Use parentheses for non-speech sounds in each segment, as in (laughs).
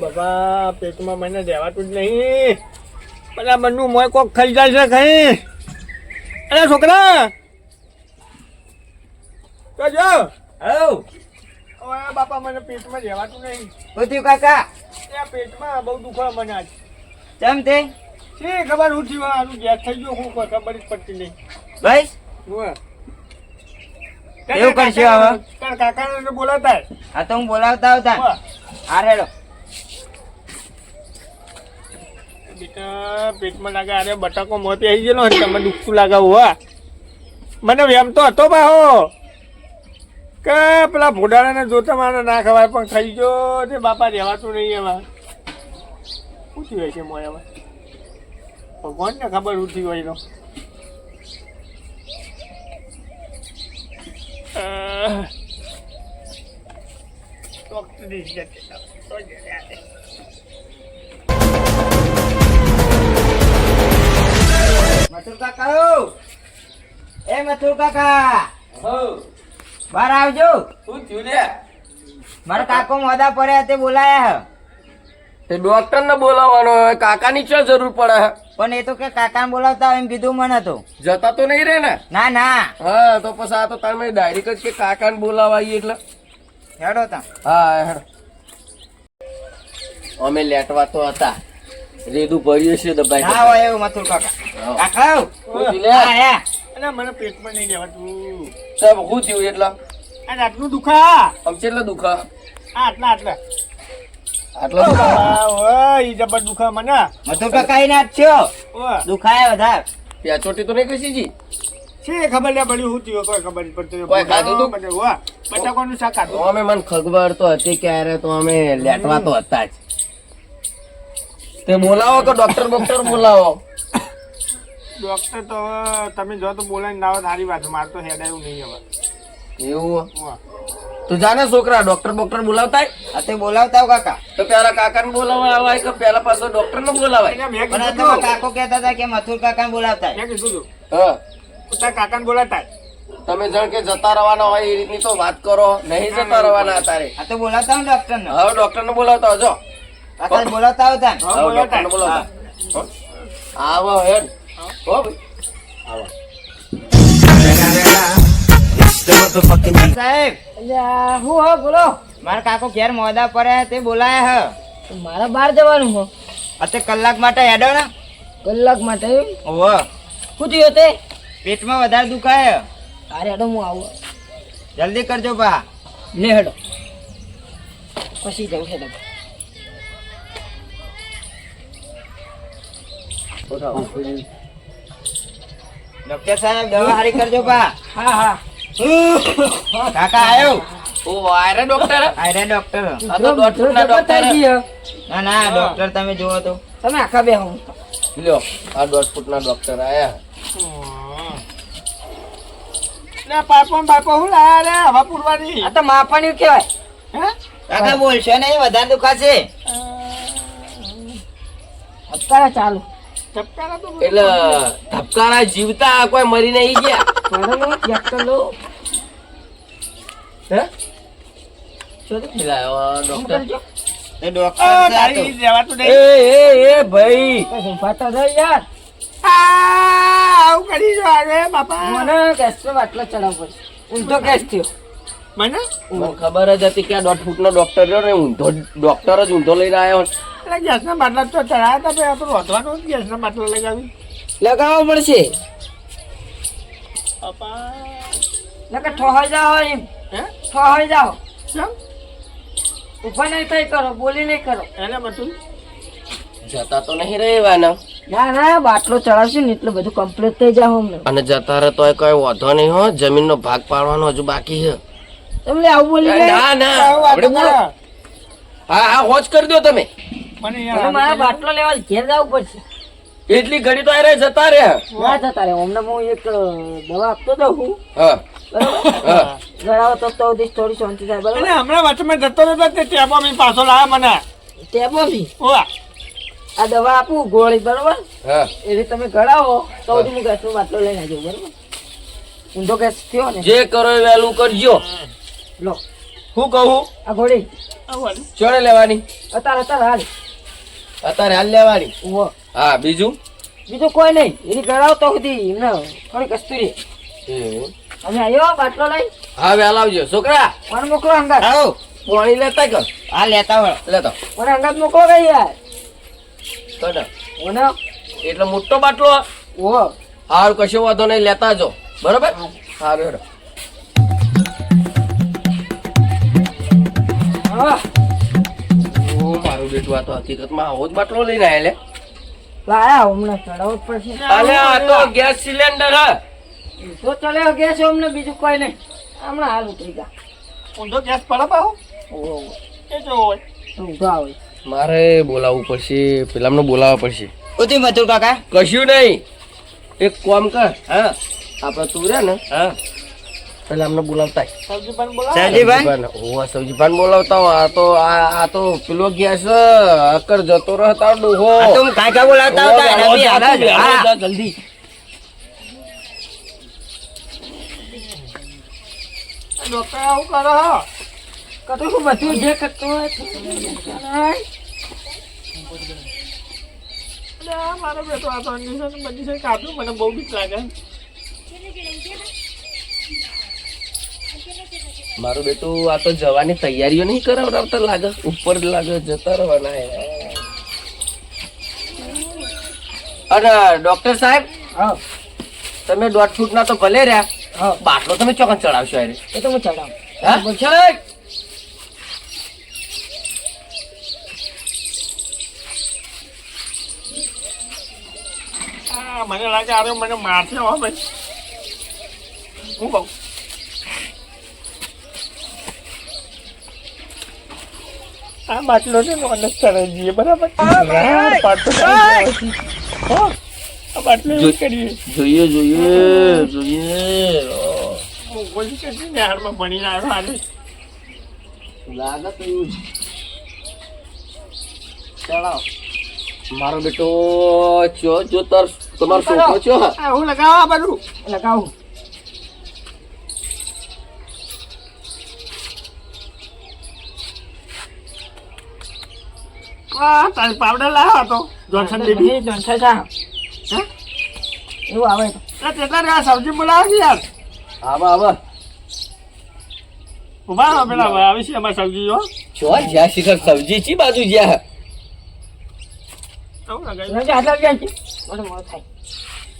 બાબા પેટમાં મને દેવાતું જ નહીં. બધા મનનું મોય કોક ખાઈ જાય છે ખાઈ અરે છોકરા! તો જો. બાપા મને પેટમાં દેવાતું નહીં. બધું કાકા? ત્યાં પેટમાં બહુ દુખવા મને આજ. કેમ તે? છે ખબર હું થયું? આનું ગેસ થઈ ગયું હું ખબર જ પડતી નહીં. ભાઈ? હું એવું કરશે હવે? તારા કાકાને બોલાતા આ તો હું બોલાવતા આવતા. હા હેડો. બેટા, પેટમાં લાગે અરે બટાકો મોતી આવી ગયેલો ને તમે દુખતું લાગે હોવા મને વેમ તો હતો બાહો. કે પેલા ભોડાળાને જોતા મારે ના ખવાય, પણ ખાઈ ગયો તે બાપા રહેવાતું નહીં એમાં. થયું હોય છે મોય હવે ભગવાનને ખબર થયું હોય. તો જરા મથુર કાકા એ મથુર કાકા બહાર આવજો શું થયું લે મારા કાકો મોદા પડ્યા તે બોલાયા તે ડોક્ટર ને બોલાવવાનો હોય કાકાની શું જરૂર પડે? પણ એ તો કે કાકાને બોલાવતા હોય એમ કીધું મને તો. જતા તો નહીં રે ને? ના ના. હા તો પછી આ તો તમે ડાયરેક્ટ કે કાકાને બોલાવાય એટલે. હેડો તા. હા હેડો. અમે લેટવા તો હતા. રેડું ભર્યું છે દબાઈ હા હોય એવું મથુર કાકા. કાકા હા. અરે મને પેટમાં નહીં રહેવાતું સાહેબ, હું થયું એટલે? આ આટલું દુખા આમ કેટલા દુખા? આ આટલા આટલા. આટલા દુખા? ઈ જબર દુખા મને. મથુર કાકા એ ઓય. દુખાય વધારે. પ્યાચોટી તો નહીં કશી જી? છે ખબર લે પડી હું થયું કોઈ ખબર નહીં પડતી કોઈ ખાધું તું? બધું ઓય બટાકાનું શાક તો ખાધું અમે મને ખબર તો હતી ક્યારે તો અમે લેટવા તો હતા જ. તે બોલાવો તો ડોક્ટર બોક્ટર બોલાવો. ડોક્ટર તો તમે જો તો બોલાવીને ના આવે સારી વાત મારે તો હેડાયું નહીં હવે. એવું. તું જાને છોકરા ડોક્ટર બોક્ટર બોલાવતા આ તે બોલાવતા કાકા. તો પેલા કાકા ને બોલાવવા આવાય કે પેલા પાછો ડોક્ટર ને બોલાવાય. કાકો કહેતા હતા કે મથુર કાકા બોલાવતા મેં કીધું હા. તારા કાકાને બોલાતા. તમે જણ કે જતા રહેવાના હોય એ રીતની તો વાત કરો. નહીં જતા રહેવાના તારે આ તો બોલાતા હું ડોક્ટર ને. હવે ડોક્ટર ને બોલાવતા હજો કાકા બોલાતા આવતા ને. ને બોલાતા બોલાવતા. આવો હે હો ભાઈ. આવો. સાહેબ. હું હો બોલો. મારા કાકો ઘેર મોદા પડે તે બોલાયા હ. મારા બહાર જવાનું હો. અત્યારે કલાક માટે હેડો ને. કલાક માટે ઓહો શું થયું તે? પેટમાં વધારે દુખાય? તારે હેડો હું આવું. જલ્દી કરજો પા લે હેડો. પછી જવું છે તમે ડોક્ટર સાહેબ દવા હારી કરજો પા હા હા. કાકા આવ્યો ઓ આયરે ડોક્ટર. આયરે ડોક્ટર. આ તો ડોક્ટર ના ડોક્ટર ના ના ડોક્ટર તમે જુઓ તો. તમે આખા બે હું. લ્યો આ દોઢ ફૂટ ના ડોક્ટર આયા. લે પાપો બાપો હું લાયા રે હવા પૂરવાની. આ તો માપાની કહેવાય. હે? કાકા બોલશો નહીં વધારે દુખાશે અત્યારે ચાલુ. એટલે ધબકારા જીવતા કોઈ મરી નહીં ગયા. હે? ડોક્ટર એ ડોક્ટર એ એ ભાઈ. યાર. આ, આવું કરી જો આવે બાપા. મને કેસ્ટ્રો બાટલો ચડાવવો પડશે ઊંધો કેસ થયો. મને? ખબર જ હતી કે આ દોઢ ફૂટનો ડોક્ટર રહ્યો ને ઊંધો ડોક્ટર જ ઊંધો લઈને આવ્યો એટલે ગેસના બાટલા તો ચડાયા હતા આપણે રોધવાનો ગેસના બાટલા લગાવી. લગાવવો પડશે. બાપા. નકર ઠોહાઈ જાઓ એમ. હે? ઠોહાઈ જાઓ. ઊભા નહીં થઈ કરો બોલી નહીં કરો. એને બધું જતા તો નહીં રહેવાના. ના ના બાટલો ચડાવશું ને એટલે બધું કમ્પ્લીટ થઈ જાવ અમને. અને જતા રહે તોય કોઈ વાંધો નહીં હો. જમીનનો ભાગ પાડવાનો હજુ બાકી છે. તમને આવું બોલી ના ના. આપણે બોલો. હા હા હોજ કરી દો તમે. મને મારા બાટલો લેવા ઘેર જવું પડશે. એટલી ઘડી તો અરે જતા રે ના જતા રે હમણાં હું એક દવા આપતો જાઉં હું હા. બરાબર? ગળાવો તો તો સુધી થોડી શાંતિ થાય બરાબર? હમણાં વચમાં જતો રહ્યો તો તે ટેબો મેં પાછો મને. ટેબો ઓવા. આ દવા આપું ગોળી બરોબર? હા. એવી તમે ગળાવો તો હું. ગેસનો બાટલો લઈને આવજો બરાબર? ઊંધો ગેસ થયો ને. જે કરો એ વહેલું કરજો. લો. હું કહું? આ ગોળી. ચોડે લેવાની. અત્યારે અત્યારે હાલ. અત્યારે હાલ લેવાની. હા બીજું? બીજું કોઈ નહીં. એની તો સુધી એમને થોડી કસ્તુરી. અમે આવ્યો બાટલો લઈ? હા વહેલા આવજો. છોકરા મને મોકલો અંગાત? આવો. ગોળી લેતા કર હા લેતા લેતો. મને અંગાત મોકલો કઈ યાર? કડો. એટલે મોટો બાટલો હાર કશો વાંધો નહીં લેતા જો. બરોબર? સારું હેડો હા. ઓ મારું બેટું આ તો હકીકતમાં આવો જ બાટલો લઈને આયા લે. લાયા હમણાં ચડાવો પડશે. અલે આ તો ગેસ સિલિન્ડર હા. તો ચડ્યો ગેસ હમણાં અમને બીજું કોઈ નહીં. હમણાં હાલ ઉતરી ગયા ઊંધો ગેસ પડે પાહો. ઓહો. એ જો હોય. ઊંધો આવે. મારે બોલાવવું પડશે. પેલામને બોલાવવા પડશે. ઉતી મથુર કાકા. કશું નહીં. એક કોમ કર હા. આપણે તું રે ને હા. પેલા અમને બોલાવતા આય. સબ્જી પણ ઓવા સબ્જીભાઈને બોલાવતા હોય. આ તો આ આ તો પેલો ગેસ અકર જતો રહેતા ડોહો. તું તો કા બોલાવતા હતા જલ્દી. ડોક્ટર આવું કરો હો. કતું બધું જે કરતું હોય તે મારો બેટો આ તો કાપ્યું મને બહુ બીક લાગે. મારું બેટું આ તો જવાની તૈયારીઓ નહીં કરાવડાવતા લાગે. ઉપર લાગે જતા રહેવાના. અને ડોક્ટર સાહેબ હા. તમે દોઢ ફૂટના તો ભલે રહ્યા. હા. બાટલો તમે ચોકન ચડાવશો એ તો હું ચડાવું. હા? મને લાગે આરે મને મારશે હો ભાઈ. હું કહું? આ બાટલો છે ને મને ચડાવી દઈએ બરાબર બાટલો એવું કરીએ. જોઈએ જોઈએ જોઈએ ઓ, હું બોલી કે છે ને હારમાં ભણીને આવ્યો આજે લાગે તો એવું છે ચડાવ. મારો બેટો ચો જો તાર તમારો છોકરો છો? હા હું લગાવવા બધું લગાવું. તારી પાવડર લાવ્યો હતો. Johnson baby? એ જોનસન એવું આવે તો. કેટલા રહ્યા સબ્જી બોલાવે છે યાર. આવા આવા. ઊભા પેલા આવી છે અમારી સબ્જી હો છો જ્યાં શિખર સબ્જી ચી બાજુ જ્યાં.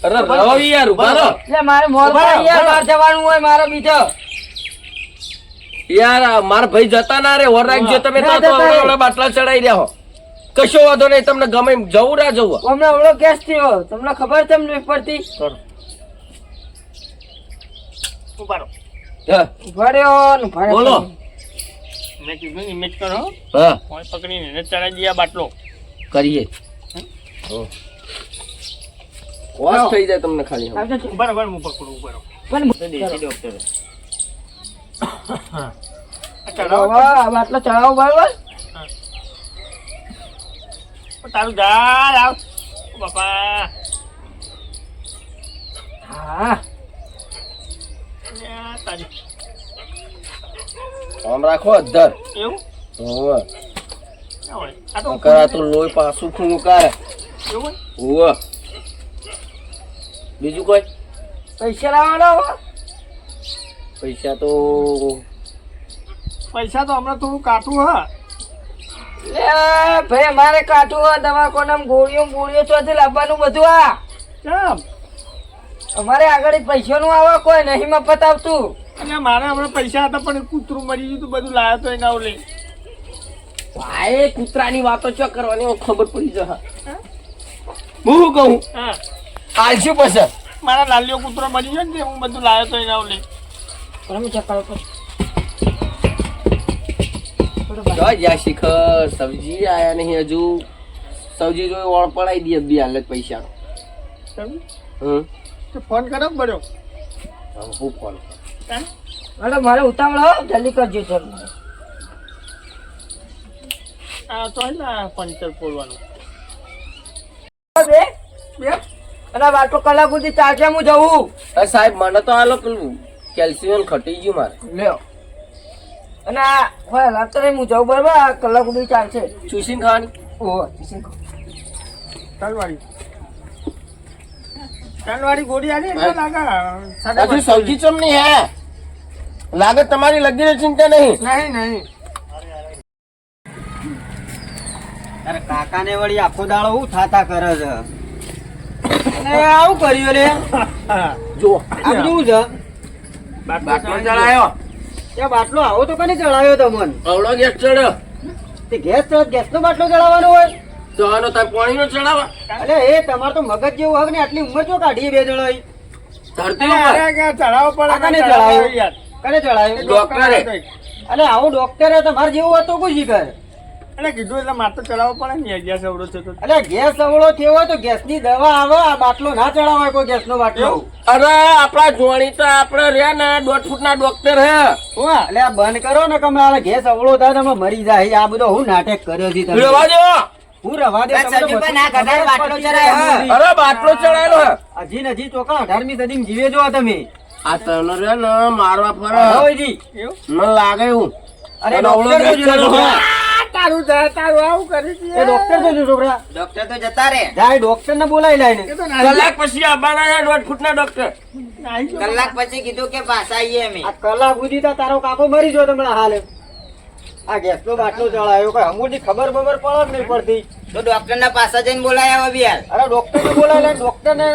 અરે રહો. યાર ઊભા રહો. એટલે મારે મોર ઊભા રહો, થાય યાર બહાર જવાનું હોય મારો બીજો. યાર આ ભાઈ જતા ના રે વર રાખજો તમે તો હમણાં બાટલા ચડાઈ રહ્યા હો. કશો વાંધો નહીં તમને ગમે એમ જવું ના જવું અમને ઓળો ગેસ થયો. તમને ખબર છે નહીં પડતી ઊભા રહો. હા. ઊભા રહ્યો ને ઊભા રહ્યો. બોલો. મેં કીધું ઇમેજ કરો. હા. પકડીને એને દઈએ બાટલો. કરીએ. વાસ થઈ જાય તમને ખાલી. ઊભા રહો હું પકડું ઊભા રહો. પણ દેશી ડોક્ટર. આ ચડાવો હવે આ બાટલો ચડાવો બરાબર? તારું જાય આવ. બાપા. હા. આમ રાખો અધર એવું? હોવે. આ તો કરા તો લોહી પાછું ખૂણું કરે એવું હોવે. બીજું કોઈ? પૈસા લાવવાનો પૈસા તો પૈસા તો હમણાં થોડું કાઠું હા. ભાઈ અમારે કાઠું હોય દવાખાના ગોળીઓ ગોળીઓ ચોથી લાવવાનું બધું આ. કેમ? અમારે આગળ પૈસાનું આવે કોઈ નહીં મફત આવતું અને મારે હમણાં પૈસા હતા પણ કૂતરું મરી ગયું હતું બધું લાવ્યો તો એના ઓલે. ભાઈ કૂતરાની વાતો ચો કરવાની ખબર પડી જશે. હું? કહું? હા. આલશું પછી. મારા લાલીઓ કૂતરો બની ગયો ને હું બધું લાવ્યો તો એના ઓલે. તમે ચક્કર પર જો જ્યાં શિખર સબ્જી આયા નહીં હજુ. સબ્જી જોઈ ઓળ પડાઈ દઈએ બી હાલ પૈસા. હમ. તો ફોન કરો બરો હું ફોન? અરે મારે ઉતાવળ જલ્દી કરજો સર આ તો ને પંચર ખોલવાનું. બે બે અને વાટો કલાક સુધી ચાલશે હું જવું. અરે સાહેબ મને તો આલો પેલું કેલ્શિયમ ખટી ગયું મારે. લ્યો. અને હોય રાત્રે હું જાઉં બરાબર? આ કલાક સુધી ચાલશે. ચૂસીન ખાવાની? ઓહો ચૂસીન કહો. તલવાડી ગોળી એટલે લાગે હજુ સબ્જી ચમ નહીં હે? લાગે તમારી લગીને ચિંતા નહીં? નહીં નહીં. તારે કાકાને વળી આખો દાડો હું થાતા કરે છે? આવું કર્યું રે. (laughs) જો આ બધું છે? બાટલો ચડાયો. ત્યાં બાટલો આવો તો કને ચડાયો તમને? અવળો ગેસ ચડ્યો. તે ગેસ ગેસ નો બાટલો ચડાવવાનો હોય? તો આનો તાર પાણીનો ચડાવા. અલે એ તમાર તો મગજ જેવું હોય ને આટલી ઉંમર ચો કાઢીએ બે જણા ધરતી ઉપર. અરે કે ચડાવો પડે કને ચડાયો કને ચડાયો ડોક્ટરે. અલે આવું ડોક્ટરે તમારે જેવું હતું કોઈ શીખર એટલે કીધું એટલે મારે તો ચડાવવો પડે ને ગેસ અવળો છે તો. અલે ગેસ અવળો થયો હોય તો ગેસની દવા આવે આ બાટલો ના ચડાવાય કોઈ ગેસ નો બાટલો અરે આપણા જોણી તો આપણે રહ્યા ને દોઢ ફૂટના ડોક્ટર હે. એટલે આ બંધ કરો ને કમે આ ગેસ અવળો થાય તમે મરી જાય. આ બધો હું નાટક કર્યો છે તમે રેવા દો હું રવા દે તમે બાટલો ચડાય. અરે બાટલો ચડાયેલો હજી ને હજી ચોકા અઢારમી સદી જીવે જો તમે. આ તને રે ને મારવા ફરે. મને લાગે હું અરે ડોક્ટર તારું છે, તારું આવું કરી એ ડોક્ટર તો જો છોકરા. ડોક્ટર તો જતા રે જાય ડોક્ટર ને બોલાવી લાઈને ને કલાક પછી આવવાના છે દોઢ ફૂટના ડોક્ટર નાઈ ગયો. કલાક પછી કીધું કે પાછા આવીએ અમે. આ કલાક સુધી તો તારો કાકો મરી જો તમને હાલે. આ ગેસ નો બાટલો ચડાયો કઈ અમુની ખબર બબર પડે જ નહીં પડતી? તો ડોક્ટર ના પાછા જઈને બોલાયા હવે બી હાલ અરે ડોક્ટર ને બોલાય ડોક્ટર ને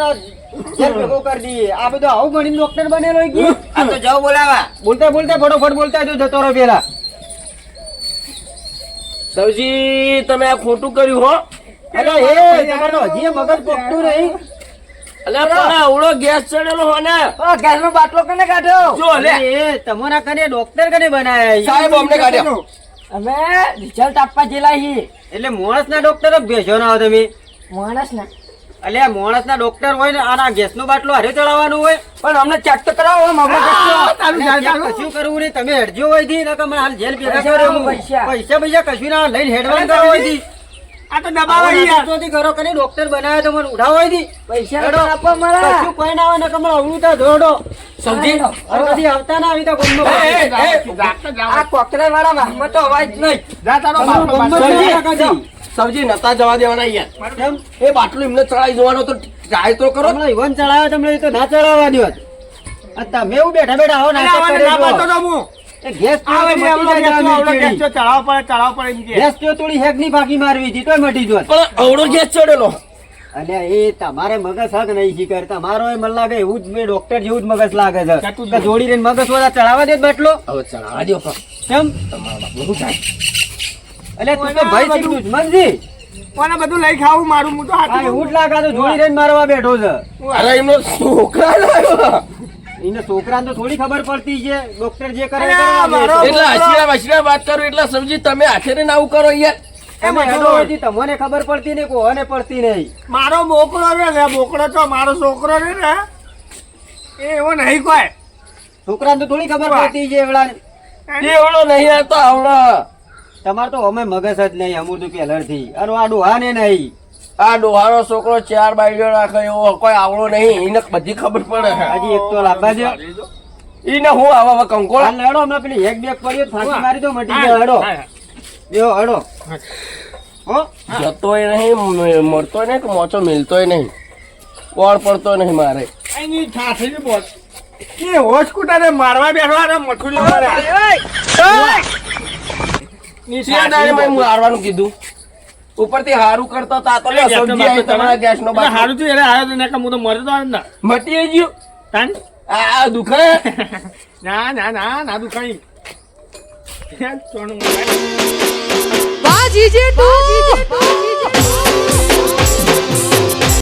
ભેગો કરી દઈએ. આ બધો આવું ભણીને ડોક્ટર બનેલો ગયો આ તો જાઓ બોલાવા. બોલતા બોલતા ફટોફટ બોલતા જો જતો રહો પેલા. સૌજી તમે આ ખોટું કર્યું હો. અરે એ તમારો હજી મગજ પોકતું નહીં. અલે પણ આવડો ગેસ ચડેલો હો ને. ગેસ નો બાટલો કને કાઢ્યો? જો લે. એ તમારા કને ડોક્ટર કને બનાયા? સાહેબ અમને કાઢ્યો. અમે રિઝલ્ટ આપવા જેલા છીએ. એટલે મોણસ ના ડોક્ટર જ ભેજો ના તમે. મોણસ ના એટલે મોણસ ના ડોક્ટર હોય ને આના ગેસ નો બાટલો હારે ચડાવવાનો હોય પણ અમને ચેક તો કરાવો. કશું કરવું નહીં તમે હેડજો હોયથી હાલ જેલ પૈસા પૈસા. કશું ના લઈને હેડવાન કરો હોયથી આ તો દબાવો યાર. આટલોથી કરો ડોક્ટર બનાવ્યો તો મને ઉઠાવો હોય પૈસા. આપવા મારા. કશું કોઈ ના હોય નકર મને અવળું જોડો સમજી? કદી આવતા ના આવી તો ગમનો. આ કોકરા વાળા વાહમાં તો અવાજ નહીં. જા તારો સમજી. સબ્જી નતા જવા દેવાના યાર? એ બાટલો એમને ચડાવી દેવાનો તો ટ્રાય તો કરો. ઈવન ચડાવ્યો તમને તો ના ચડાવવા દ્યો. આ તમે એવું બેઠા બેઠા આવો ના છો. તો હું. એ ગેસ તો આવે ને મટી એમનો આવડો જવાની ગેસનો ચડાવવો પડે, ચડાવવો પડે એમ કે. ગેસ તો થોડી હેકની ફાંકી મારવી હતી તોય મટી જોત પણ અવળો ગેસ ચડેલો. અને એ તમારે મગજ હક નહીં શીખર તમારો એ મને લાગે એવું જ મેં ડોક્ટર જેવું જ મગજ લાગે છે. જોડી મગજ વાળા ચડાવવા દે બાટલો. હવે ચડાવવા દો કેમ? તમારા એટલે તું તો ભાઈ શીખ દુશ્મન મનજી કોને બધું લઈ ખાવું મારું? હું તો આ ઊઠ લાગે તો જોડી રહીને મારવા બેઠો છે. અરે એમનો છોકરા લાવ્યો એને છોકરાને તો થોડી ખબર પડતી છે. ડોક્ટર જે કરે છે. એટલે હસીરા વસીરા વાત કરો. એટલે સમજી તમે આખરે આવું કરો યાર તમને ખબર પડતી નહીં કોને પડતી નહીં. મારો બોકડો રે ને મોકળો તો. મારો છોકરો રે ને એ એવો નહીં કોઈ. છોકરાને તો થોડી ખબર પડતી છે એવડા એવડો નહીં આવતો આવડો. તમારે તો અમે મગજ જ નહીં અમુક તો પહેલરથી અને આ ડોહાને નહીં. આ ડોહાનો છોકરો ચાર બાઈડો રાખે એવો કોઈ આવડો નહીં એને બધી ખબર પડે. હજી એક તો લાભા છે. એને હું આવા કંકોળ લડો હમણાં પેલી એક બેગ પડ્યો ફાંસી મારી દો મટી ગયો હડો. બેહો હડો. હો. જતોય નહીં મળતો મળતોય નહીં કે મોચો મિલતોય નહીં. કોણ પડતો નહીં મારે. એની ઠાઠી બોલ એ હોશ કુટાને મારવા બેઠવા મઠુલી મારે. હારવાનું કીધું. ઉપરથી હારું કરતો તા તો સબ્જી તમારા ગેસ નો. હારું થયું એટલે આવ્યો તો હું તો મરતો જ ના. મટી ગયું. તાન? આ દુખે. (laughs) ના ના ના ના દુખાઈ સોનું (laughs) બાજી જે ટુ